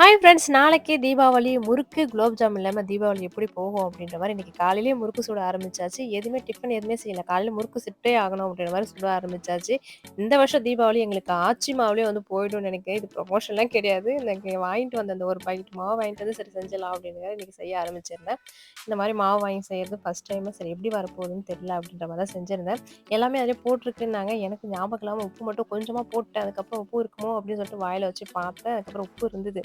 Hi friends நாளைக்கு தீபாவளி முறுக்கு gulab jam இல்லாமல் தீபாவளி எப்படி போகும் அப்படின்ற மாதிரி இன்றைக்கி காலையிலேயே முறுக்கு சுட ஆரம்பிச்சாச்சு. எதுவுமே டிஃபன் எதுவுமே செய்யலை. காலையில் முறுக்கு சுட்டே ஆகணும் அப்படின்ற மாதிரி சுட ஆரம்பிச்சாச்சு. இந்த வருஷம் தீபாவளி எங்களுக்கு ஆச்சி மாவுலேயே வந்து போய்டும்னு நினைக்கிறேன். இது ப்ரொமோஷன்லாம் கிடையாது. எனக்கு வாங்கிட்டு வந்த அந்த ஒரு பாக்கெட் மாவு வாங்கிட்டு வந்து சரி செஞ்சிடலாம் அப்படின்ற இன்றைக்கி செய்ய ஆரம்பிச்சிருந்தேன். இந்த மாதிரி மாவு வாங்கி செய்கிறது ஃபஸ்ட் டைமு சரி எப்படி வரப்போகுதுன்னு தெரியல அப்படின்ற மாதிரி தான் செஞ்சுருந்தேன். எல்லாமே அதிலே போட்டிருக்குன்னாங்க. எனக்கு ஞாபகம் இல்லாமல் உப்பு மட்டும் கொஞ்சமாக போட்டேன். அதுக்கப்புறம் உப்பு இருக்குமோ அப்படின்னு சொல்லிட்டு வாயில் வச்சு பார்த்தேன். அதுக்கப்புறம் உப்பு இருந்தது.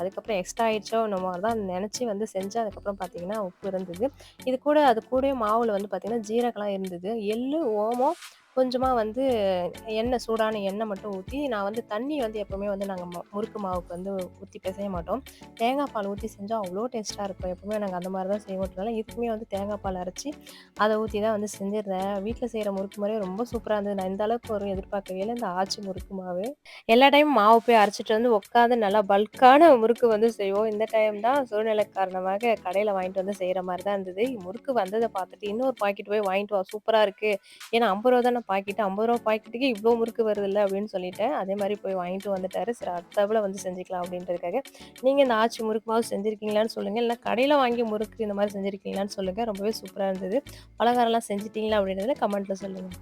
அதுக்கப்புறம் எக்ஸ்ட்ரா ஆயிடுச்சோ நம்ம தான் நினச்சி வந்து செஞ்சேன் அதுக்கப்புறம் பார்த்தீங்கன்னா உப்பு இருந்தது. இது கூட அது கூட மாவில் வந்து பார்த்திங்கன்னா ஜீரகம்லாம் இருந்தது. எள்ளு ஓமம் கொஞ்சமாக வந்து எண்ணெய் சூடான எண்ணெய் மட்டும் ஊற்றி நான் வந்து தண்ணி வந்து எப்போவுமே வந்து நாங்கள் முறுக்கு மாவுக்கு வந்து ஊற்றி பிசைய மாட்டோம். தேங்காய் பால் ஊற்றி செஞ்சால் அவ்வளோ டேஸ்ட்டாக இருக்கும். எப்போவுமே நாங்கள் அந்த மாதிரி தான் செய்வோன்றதுனால இதுக்குமே வந்து தேங்காய் பால் அரைச்சி அதை ஊற்றி தான் வந்து செஞ்சிருந்தேன். வீட்டில் செய்கிற முறுக்கு மாதிரியே ரொம்ப சூப்பராக இருந்தது. நான் இந்த அளவுக்கு ஒரு எதிர்பார்க்கவே இல்லை. இந்த ஆச்சி முறுக்கு மாவு. எல்லா டைமும் மாவு போய் அரைச்சிட்டு வந்து உட்காந்து நல்லா பல்கான முறுக்கு வந்து செய்வோம். இந்த டைம் தான் சூழ்நிலை காரணமாக கடையில் வாங்கிட்டு வந்து செய்கிற மாதிரி தான் இருந்தது. முறுக்கு வந்ததை பார்த்துட்டு இன்னொரு பாக்கெட் போய் வாங்கிட்டு வா சூப்பராக இருக்குது ஏன்னா ஐம்பது ரூபா தானே பாக்கெட்டு ஐம்பது ரூபா பாக்கெட்டுக்கு இவ்வளோ முறுக்கு வருது இல்லை அப்படின்னு சொல்லிட்டேன். அதே மாதிரி போய் வாங்கிட்டு வந்துட்டாரு. சரி அடுத்தவளை வந்து செஞ்சுக்கலாம் அப்படின்றதுக்காக. நீங்கள் இந்த ஆச்சி முறுக்கு மாவு செஞ்சுருக்கீங்களான்னு சொல்லுங்கள் இல்லை கடையில் வாங்கி முறுக்கு இந்த மாதிரி செஞ்சுருக்கீங்களான்னு சொல்லுங்கள் ரொம்பவே சூப்பராக இருந்தது. பலகாரம்லாம் செஞ்சிட்டிங்களா அப்படின்றத கமெண்ட்டில் சொல்லுங்கள்